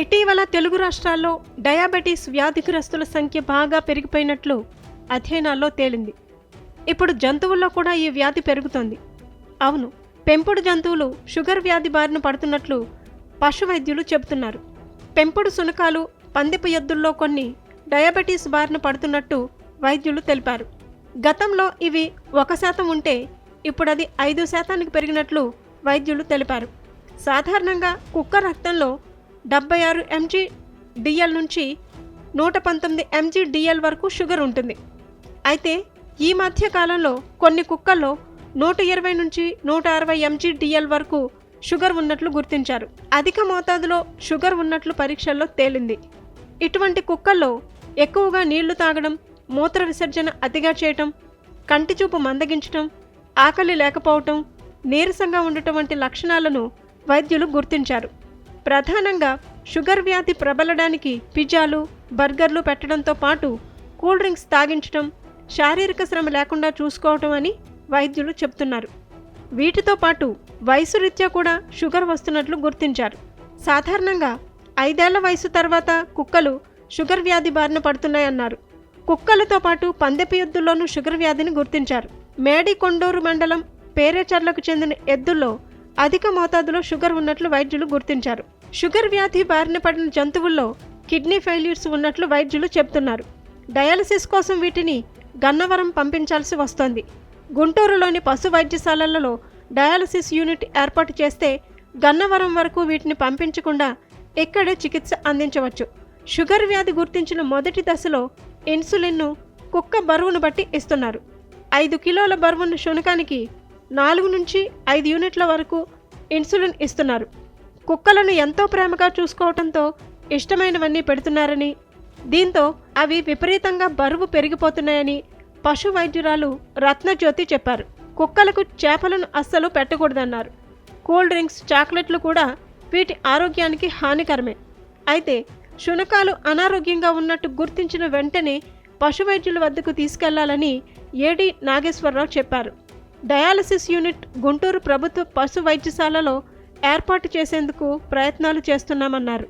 ఇటీవల తెలుగు రాష్ట్రాల్లో డయాబెటీస్ వ్యాధిగ్రస్తుల సంఖ్య బాగా పెరిగిపోయినట్లు అధ్యయనాల్లో తేలింది. ఇప్పుడు జంతువుల్లో కూడా ఈ వ్యాధి పెరుగుతోంది. అవును పెంపుడు జంతువులు షుగర్ వ్యాధి బారిన పడుతున్నట్లు పశు వైద్యులు చెబుతున్నారు. పెంపుడు సునకాలు పందిపు ఎద్దుల్లో కొన్ని డయాబెటీస్ బారిన పడుతున్నట్టు వైద్యులు తెలిపారు. గతంలో ఇవి ఒక శాతం ఉంటే ఇప్పుడు అది ఐదు శాతానికి పెరిగినట్లు వైద్యులు తెలిపారు. సాధారణంగా కుక్క రక్తంలో డెబ్బై ఆరు ఎంజీ డిఎల్ నుంచి నూట పంతొమ్మిది ఎంజీ డిఎల్ వరకు షుగర్ ఉంటుంది. అయితే ఈ మధ్య కాలంలో కొన్ని కుక్కల్లో నూట ఇరవై నుంచి నూట అరవై ఎంజీ డిఎల్ వరకు షుగర్ ఉన్నట్లు గుర్తించారు. అధిక మోతాదులో షుగర్ ఉన్నట్లు పరీక్షల్లో తేలింది. ఇటువంటి కుక్కల్లో ఎక్కువగా నీళ్ళు తాగడం మూత్ర విసర్జన అతిగా చేయటం కంటి చూపు మందగించటం ఆకలి లేకపోవటం నీరసంగా ఉండటం వంటి లక్షణాలను వైద్యులు గుర్తించారు. ప్రధానంగా షుగర్ వ్యాధి ప్రబలడానికి పిజ్జాలు బర్గర్లు పెట్టడంతో పాటు కూల్ డ్రింక్స్ తాగించడం శారీరక శ్రమ లేకుండా చూసుకోవటం అని వైద్యులు చెప్తున్నారు వీటితో పాటు వయసు రీత్యా కూడా షుగర్ వస్తున్నట్లు గుర్తించారు. సాధారణంగా ఐదేళ్ళ వయసు తర్వాత కుక్కలు షుగర్ వ్యాధి బారిన పడుతున్నాయన్నారు. కుక్కలతో పాటు పందెపు ఎద్దుల్లోనూ షుగర్ వ్యాధిని గుర్తించారు. మేడి కొండూరు మండలం పేరేచర్లకు చెందిన ఎద్దుల్లో అధిక మోతాదులో షుగర్ ఉన్నట్లు వైద్యులు గుర్తించారు. షుగర్ వ్యాధి బారిన పడిన జంతువుల్లో కిడ్నీ ఫెయిల్యూర్స్ ఉన్నట్లు వైద్యులు చెబుతున్నారు. డయాలసిస్ కోసం వీటిని గన్నవరం పంపించాల్సి వస్తోంది. గుంటూరులోని పశు వైద్యశాలలలో డయాలసిస్ యూనిట్ ఏర్పాటు చేస్తే గన్నవరం వరకు వీటిని పంపించకుండా ఇక్కడే చికిత్స అందించవచ్చు. షుగర్ వ్యాధి గుర్తించిన మొదటి దశలో ఇన్సులిన్ను కుక్క బరువును బట్టి ఇస్తున్నారు. ఐదు కిలోల బరువున్న శునకానికి నాలుగు నుంచి ఐదు యూనిట్ల వరకు ఇన్సులిన్ ఇస్తున్నారు. కుక్కలను ఎంతో ప్రేమగా చూసుకోవడంతో ఇష్టమైనవన్నీ పెడుతున్నారని దీంతో అవి విపరీతంగా బరువు పెరిగిపోతున్నాయని పశు వైద్యురాలు రత్నజ్యోతి చెప్పారు. కుక్కలకు చేపలను అస్సలు పెట్టకూడదన్నారు. కూల్ డ్రింక్స్ చాక్లెట్లు కూడా వీటి ఆరోగ్యానికి హానికరమే. అయితే శునకాలు అనారోగ్యంగా ఉన్నట్టు గుర్తించిన వెంటనే పశు వైద్యుల వద్దకు తీసుకెళ్ళాలని ఏడి నాగేశ్వరరావు చెప్పారు. డయాలసిస్ యూనిట్ గుంటూరు ప్రభుత్వ పశు వైద్యశాలలో ఏర్పాటు చేసేందుకు ప్రయత్నాలు చేస్తున్నామన్నారు.